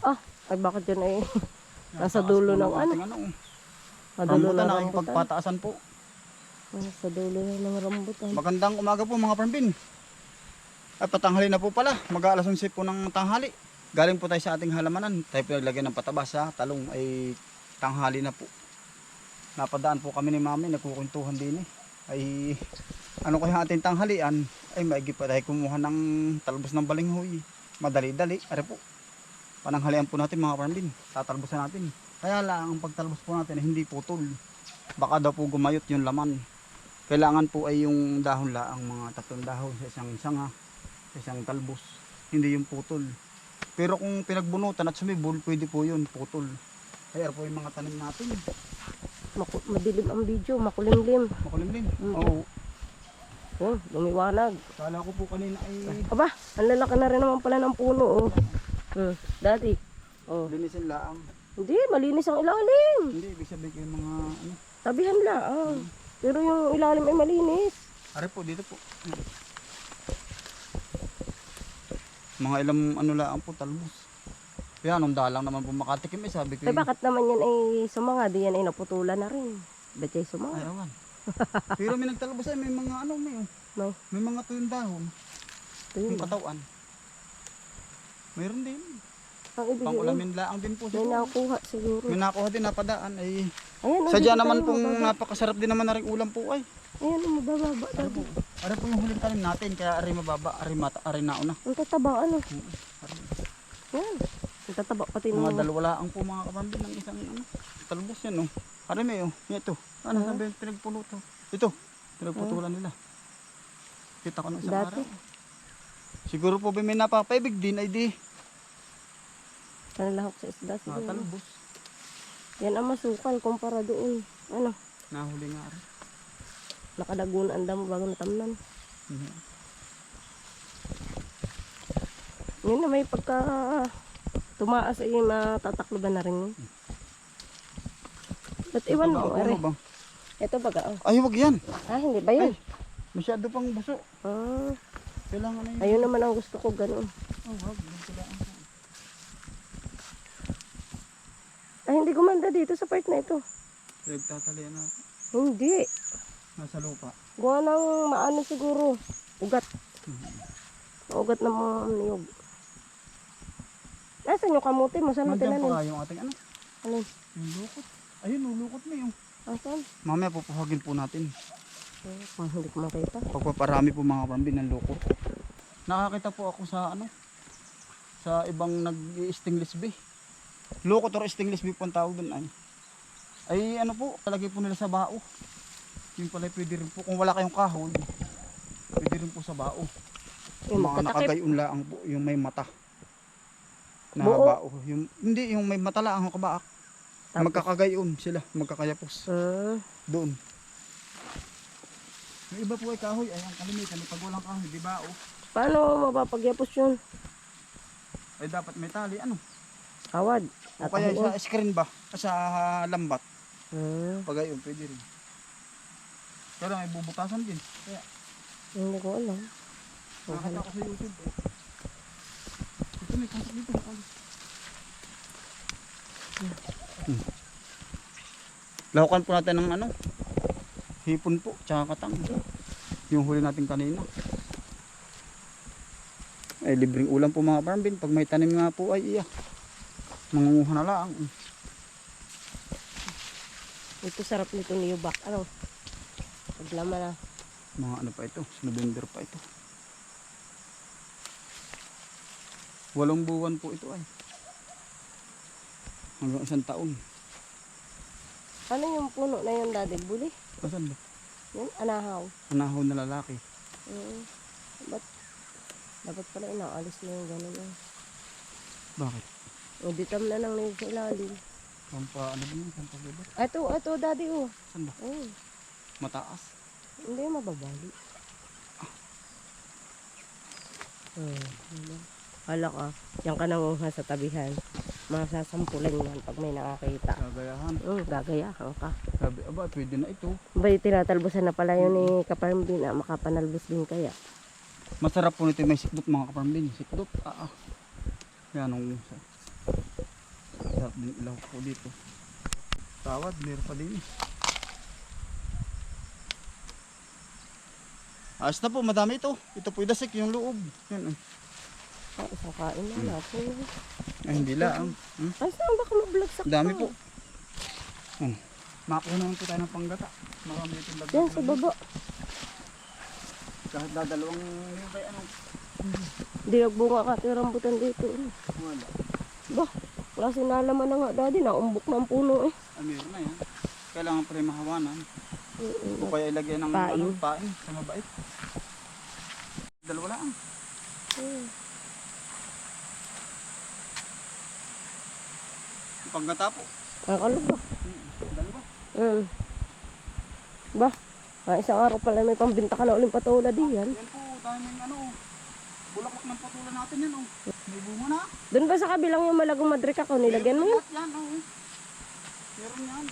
Ah, ay bakit yun ay nasa dulo ng ano? Ano. Rambutan na rambutan. pagpataasan po. Nasa dulo ng rambutan. Magandang umaga po mga parmbin. Ay patanghali na po pala. Mag-aalas 11 po ng tanghali. Galing po tayo sa ating halamanan. Tayo pinaglagyan ng pataba sa talong ay tanghali na po. Napadaan po kami ni mami. Nagkukuntuhan din eh. Ay ano kaya ating tanghalian? Ay maigi pa tayo kumuha ng talbos ng balinghoy. Madali-dali. Are po. Pananghalian po natin mga parmbin. Tatalbosan natin. Kaya lang ang pagtalbos po natin hindi putol. Baka daw po gumayot yung laman. Kailangan po ay yung dahon laang mga tatlong dahon sa isang sanga, sa isang talbos. Hindi yung putol. Pero kung pinagbunutan at sumibol, pwede po yun, putol. Kaya po yung mga tanim natin. Maku- madilim ang video, makulimlim. Makulimlim. Mm. Oo. Oh, lumiwanag. Kala ko po kanina ay Aba, ang lalaki na rin naman pala ng puno. Oh. Hmm, dati. Oh. linisin laang. Hindi, malinis ang ilalim. Hindi, ibig sabihin yung mga ano. Tabihan lang. ah. Pero yung ilalim ay malinis. Are po, dito po. Mga ilang ano laang po, talbos. Kaya nung dalang naman po makatikim eh, sabi ko eh, bakit naman yan ay sumanga? Di yan ay naputulan na rin. Ba't ay sumanga? Ay, awan. Pero may nagtalbos ay may mga ano, may, oh. May, may mga tuyong dahon. yun Yung katawan. Mayroon din. Ang ibig Pang yun. ulamin laang din po May siguro. nakuha siguro. May nakuha din napadaan ay Ayan, oh, sadya naman pong napakasarap din naman na rin ulam po ay. Ayan, mababa. Ano po? Ano po yung huling tanim natin kaya ari mababa, ari mata, ari nauna. Ang tataba, ano? Ari, Yan. Ang tataba pati mga nung... dalawa laang po mga kapambin ng isang ano. Talbos yan oh. Ari may oh. Ito. Ano Ah. sabi yung pinagpulutan? Ito. Pinagputulan nila. Kita ko ng isang Dati. araw. Siguro po may napapaibig din ay di. Nanalahok sa isda Mga siguro. talbos. Yan ang masukal kumpara doon. Ano? Nahuli nga rin. Nakadagun ang damo bago natamnan. Mhm. Yun na may pagka tumaas ay matatakloban na rin yun. Ba't iwan mo? Ano Are, ba? ito baga. Oh. Ay, wag yan. Ah, hindi ba yun? Masyado pang buso. Ah, Kailangan na yun. ayun naman ang gusto ko ganun. Oh, wag. Ay, hindi gumanda dito sa part na ito. Pinagtatalian natin. Hindi. Nasa lupa. Gawa ng maano siguro. Ugat. Ugat ng mga niyog. Nasaan yung kamuti mo? Saan mo Nandiyan po tinanim? nga yung ating ano. Alin? Yung lukot. Ayun, lulukot na yung. Asan? Mamaya pupuhagin po natin. Ah, hindi ko makita. Pagpaparami po mga pambin ng lukot. Nakakita po ako sa ano. Sa ibang nag-stainless bee. Lukot or stainless bee po ang tawag doon ay. Ay ano po, talagay po nila sa bao. Yung pala pwede rin po. Kung wala kayong kahoy, pwede rin po sa bao. Yung mga magkatakip. nakagayon lang po, yung may mata. Na Buo? bao. Yung, hindi, yung may mata lang ang kabaak. Tapos? Magkakagayon sila, magkakayapos. Ah, Doon. Yung iba po ay kahoy, ay ang kalimitan, pag walang kahoy, di ba? Oh, paano mapapagyapos yun? ay dapat may tali, ano? Kawad. O kaya sa screen ba? Sa lambat. Ah, Pag ayun, pwede rin. Pero may bubutasan din. Kaya, hindi ko alam. nakakita ko sa YouTube. Eh. May kontak dito. Hmm. Lahukan po natin ng ano? Hipon po, tsaka katang. Yung huli natin kanina. Ay, libreng ulam po mga farm bin. Pag may tanim nga po ay iya. Mangunguha na lang. Ito sarap nito ni Yubak. Ano? Paglaman na. Mga ano pa ito, November pa ito. Walong buwan po ito ay. Hanggang isang taon. Ano yung puno na yun dati? Buli? Kasan ba? Yun? Anahaw. Anahon na lalaki. Mm. Ba't? Dapat pala inaalis na yung gano'n yun. Bakit? O, ditam na lang nito sa ilalim. Pampa, ano ba yun? Pampa ba? Ito, ito, daddy, oh. Saan ba? Oh, Mataas. hindi mababali. Hmm. ano? Hala ka, yan ka nanguha sa tabihan. Masasampulan yan pag may nakakita. Gagayahan. Hmm, gagayahan ka. Sabi, aba, pwede na ito. Bay, tinatalbusan na pala yun ni Kaparmbin na makapanalbos din kaya. Masarap po nito may sikdot mga kaparambin. Sikdot. Ah, ah. Yan ang Sarap din ilaw po dito. Tawad, meron pa din. eh. Ayos na po, madami ito. Ito po yung dasik, yung loob. Yan, oh. Ah, isang kain na natin. Ay, hindi lang. Hmm? Ay, saan baka mablagsak Dami pa? po. Hmm. Makakuha naman po tayo ng panggata. Marami itong lagyan. Yan, sa baba. Kahit dadalawang yung kay ano. Hindi nagbunga ka ito rambutan dito. Wala. Ba, wala sinalaman na nga daddy. Naumbok na ang puno eh. Ah, meron na yan. Kailangan pa rin mahawanan. Mm, O kaya ilagyan ng Pain. ano, pain sa mabait. Dalawa lang. mm. Panggata po. Kakalog ba? Hmm. Dalawa. Mm. Ba, ah, isang araw pala may pambinta ka na uling patula diyan. Yan po, daming ano. Bulaklak ng patulan natin yan oh. May bunga na. Doon ba sa kabilang yung malagong madrik ako, nilagyan mo yun? Yan oh. Meron yan.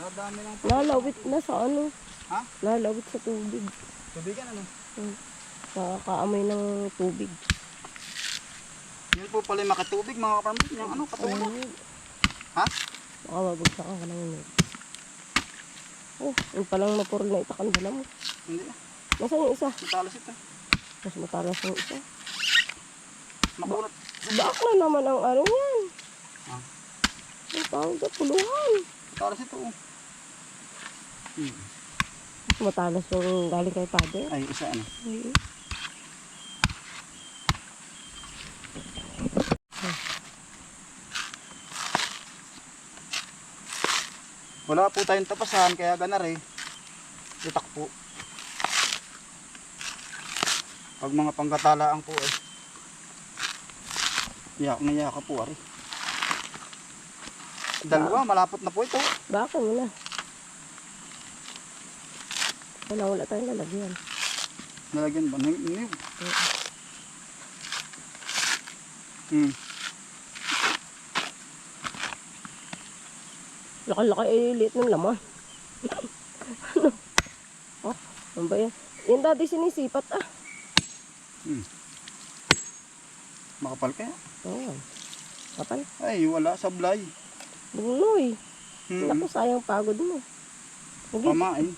Dadami lang po. Nalawit na sa ano. Ha? Nalawit sa tubig. Tubigan ano? Nakakaamoy ng tubig. Yan po pala yung makatubig mga kapamilya. Yung ano. Ayun. Ha? Baka mabagsak ka ng init. Oh, yung palang mapurol na itakang dala mo. Hindi. Nasaan yung isa? Matalas ito. Mas matalas yung isa. Makulat. Baak na naman ang ano yan. Ah. Ang tawag na puluhan. Matalas ito oh. Hmm. Mas matalas yung galing kay father. Ay, isa ano. Mm. Wala po tayong tapasan, kaya ganar eh. Itak po. Pag mga panggatalaan po eh. Yak na yaka po ari. Dalawa, malapot na po ito. Baka na. Wala, wala tayong lalagyan. Nalagyan ba? Ning, ning. Hmm. Laki-laki eh, liit ng laman. ano? Oh, ano ba yan? Yan dati sinisipat ah. Makapal kaya? Oo. Oh, kapal. Ay, wala sablay. Bunoy. Hmm. Naku, sayang pagod mo. Lagyan, Pamain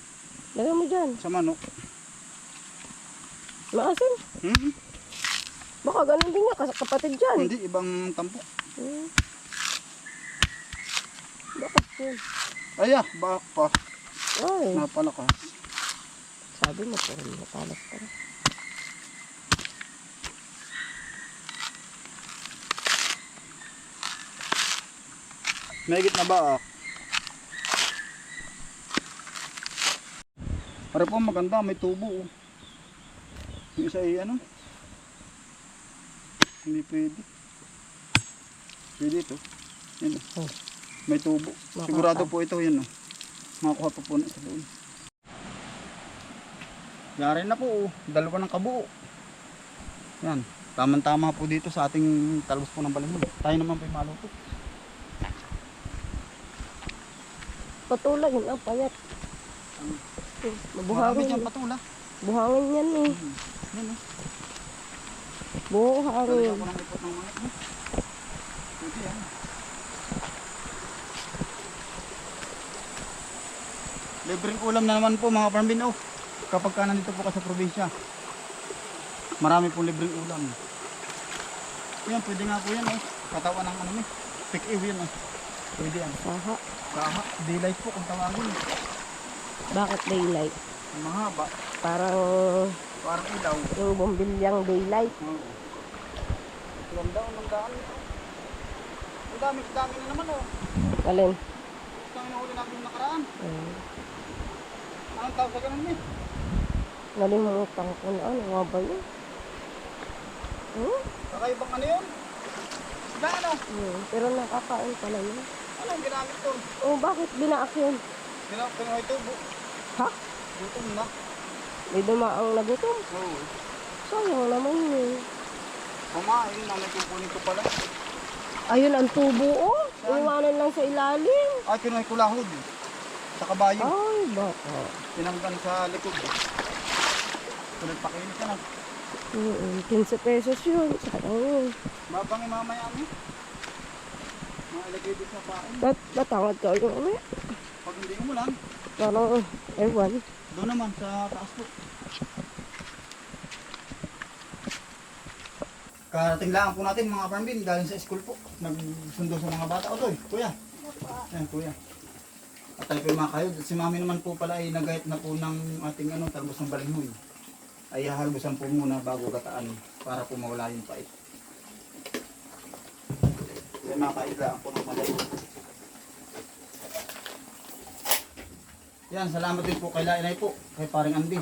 lagyan mo dyan. sa manok. Maasin. Hmm. Baka ganun din niya, kapatid dyan. Hindi, ibang tampok. Hmm. Yun? Ay, ah, bak pa. Ay, Napalakas. sabi mo, puro matalas pa. Mahigit na ba? ah? Para po maganda, may tubo. oh. Yung isa ay ano? Hindi pwede. Pwede ito. Yan. oh. May tubo. Makaka- Sigurado po ito yan. Oh. Makakuha pa po na sa doon. Yari na po. oh. Dalawa ng kabuo. Yan. Tamang-tama po dito sa ating talbos po ng balimon. Tayo naman po yung maluto. Patula yun ang payat. Marami Mabuhangin. dyan patula. Buhangin yan eh. Yan oh. Buhangin. Lalagyan ko ng ipot ng manok mo. Pwede yan. Libreng ulam na naman po mga parmbin oh. Kapag ka nandito po ka sa probinsya. Marami pong libreng ulam. Yan, pwede nga po yan oh. Katawan ng ano ni. Pick ew yan oh. Pwede yan. Saha. Kaha. Daylight po kung tawagin. Bakit daylight? Ang mahaba. Parang Parang ilaw. yung bumbilyang daylight. Oo. Ganda ng daan nito. Ang dami, dami na naman oh. Alin? Kami nahuli yung nakaraan. Hmm. Anong tawag sa ganun eh? Nalimutan ko na. Ano nga ba yun? Hmm? Kakaibang ano yun? Isda ano? Hmm. Pero nakakain pala yun. Anong ginamit to? Oh, bakit binaak yun? Pina Pinoy tubo. Ha? Gutom na. May dumaang nagutom. Oo. Sayang naman yun. Kumain na may kukunin ko pala. Ayun ang tubo oh. Iwanan lang sa ilalim. Ay, Pinoy kulahod. Sa kabayo. Ay, baka. Tinanggan sa likod. po nagpakinis ka na. Mm, 15 pesos yun. Sayang yun. Mabang mamaya mo. Mailagay din sa pain. Ba't batangad ka yung ano? Pag hindi umulan, Parang, ewan. doon naman sa taas po. Karating lang po natin mga farm bin galing sa school po. Nagsundo sa mga bata. O Toy, kuya. Ayan, kuya. At tayo po yung mga kayo. Si mami naman po pala ay nagayat na po ng ating ano, talbos ng balinghoy. Ay hahalbusan po muna bago gataan para po mawala yung pait. Kaya mga kaiglaan po ng madali. Yan, salamat din po kay Lainay po, kay paring Andy.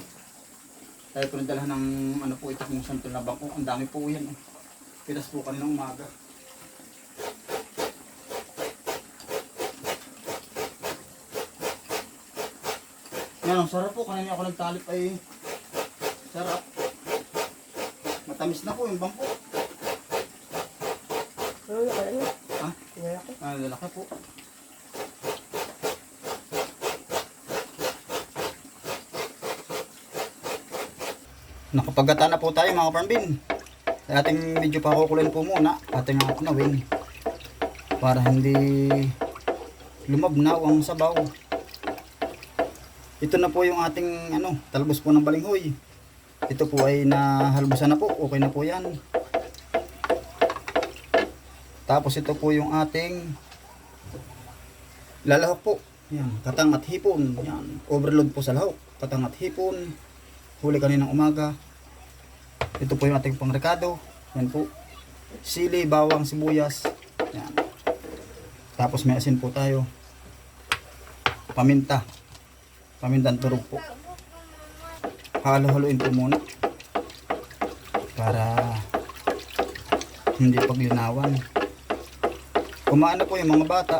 Tayo po nagdala ng ano po kung santol na bangko. Ang dami po yan. Eh. Pinas po kaninang umaga. Yan, ang sarap po. Kanina ako nagtalip ay sarap. Matamis na po yung bangko. Ano na kaya na? Ha? Malaki. Ah, lalaki po. Nakapagata na po tayo mga parmbin. Sa ating medyo pakukulin po muna. Ating akunawin. Para hindi lumabnaw ang sabaw. Ito na po yung ating ano, talbos po ng balinghoy. Ito po ay nahalbusan na po. Okay na po yan. Tapos ito po yung ating lalahok po. Yan, katang at hipon. Yan, overload po sa lahok. Katang at hipon. Huli kaninang umaga. Ito po yung ating pangrekado. Yan po. Sili, bawang, sibuyas. Yan. Tapos may asin po tayo. Paminta. Pamintang turog po. Halo-haloin po muna. Para hindi paglinawan. Kumaan na po yung mga bata.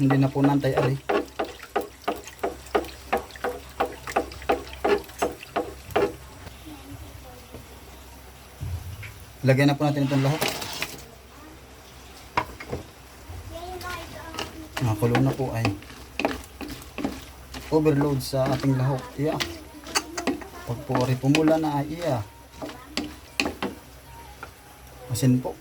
Hindi na po nantay ari. Lagyan na po natin itong lahok. Nakakulo na po ay overload sa ating lahok. Iya. Pag po rin pumula na ay iya. Asin po.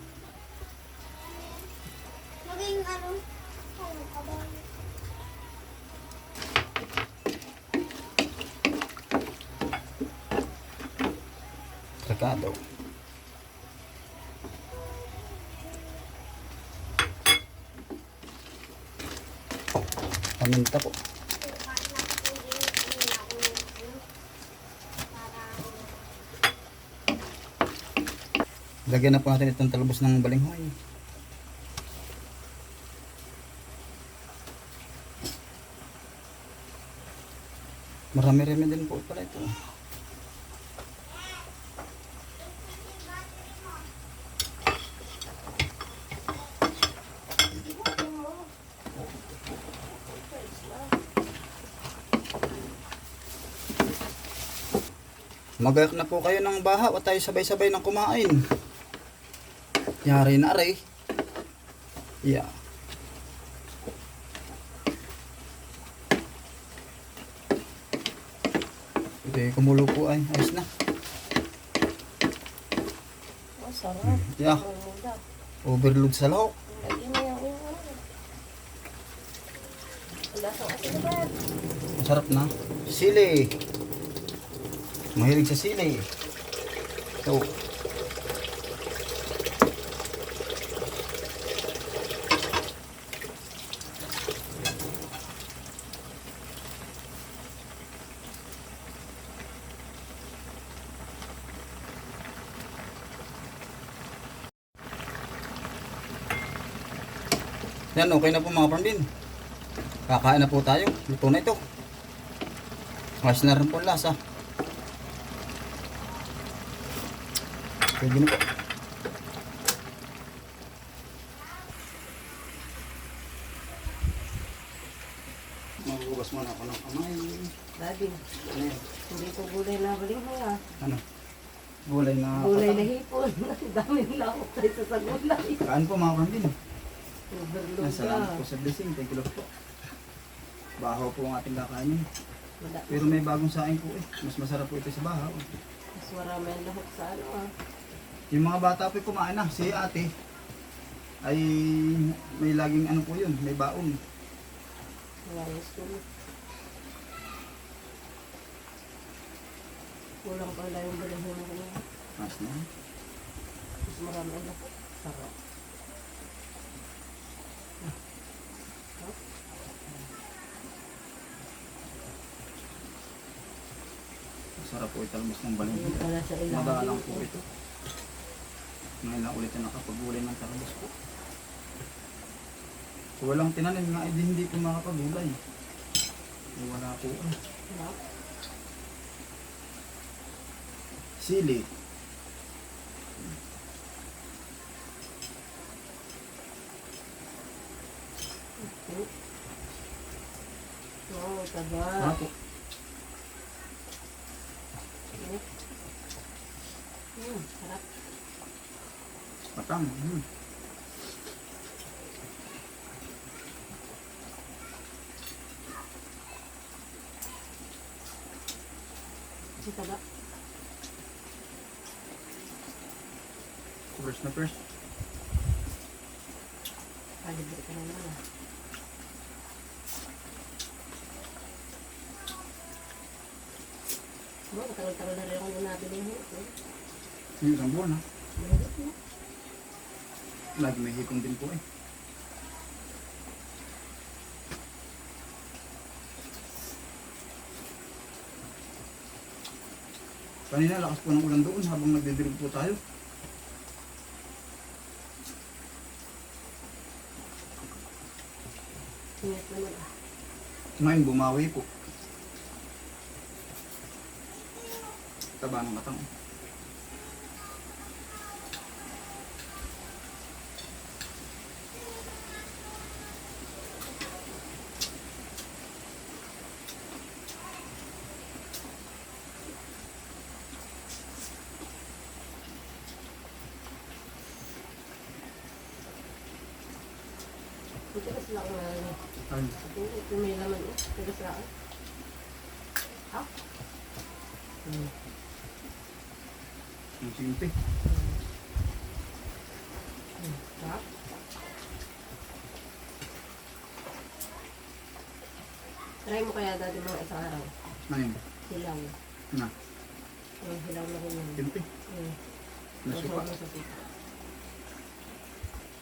Paminta po. Lagyan na po natin itong talbos ng balinghoy. Marami-rami din po pala ito. Magayak na po kayo ng baha at tayo sabay-sabay ng kumain. Yari na rin. Yeah. Okay, kumulo po ay. Ayos na. Oh, sarap. Yeah. Overload sa lahok. Asin na na. Sili. Mahilig sa sili. Ito. Yan, okay na po mga pambin. Kakain na po tayo. Luto na ito. Ayos na rin po lasa. Pwede na po. Maghugas muna ako ng kamay. Daddy, Ano yan? hindi ko gulay na baling ha. Ano? Gulay na Gulay na hipon. Daming lakot tayo sa gulay. Kaan po mga pambin. Overload Yan, salamat po sa blessing. Thank you po. Bahaw po ang ating kakainin. Pero may bagong saing po eh. Mas masarap po ito sa bahaw. Marami ang lahok sa ano ah. Yung mga bata po kumain na, si ate ay may laging ano po yun, may baon. Kulang pa lang yung bilhin mo kanina. Mas na. Mas marami lahok. Sarap. Sarap po italbos ng pala ilalim. Madalang po ito. Ngayon lang ulit na nakapagulay ng talbos po. So, walang tinanim nga, eh, hindi po makapagulay. So, wala po. eh. Sili. Oo, taba. Ano po? Hmm, sarap. Patang. Hmm. Kasi taba. First na first. Kalibre ka na naman ah. Bo, matagal-tagal na rin akong nabili mo. Eh, Yung isang buwan ha. mahirap na. Lagi may hikong din po eh. Kanina lakas po ng ulan doon habang nagdidirig po tayo. Ingat naman ah. Ngayon bumawi po. Taba ng katang. Ito kasi lang na ano. Ay, Ito may laman eh. Ah? Hmm. simpi. Hmm. Try mo kaya dati mga isang araw. Ngayon, Hilaw. na, Yung hilaw na rin yun. simpi. Hmm. Nasuka.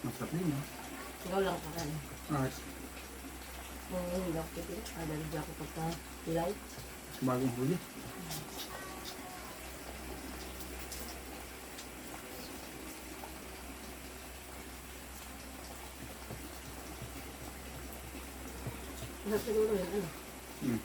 Masarap din ha. Ikaw lang pa kan. Ah, Kung hindi ako titin, adalig ako pagka hilaw. bagong huli. Masarap siguro yun, ano? Hmm.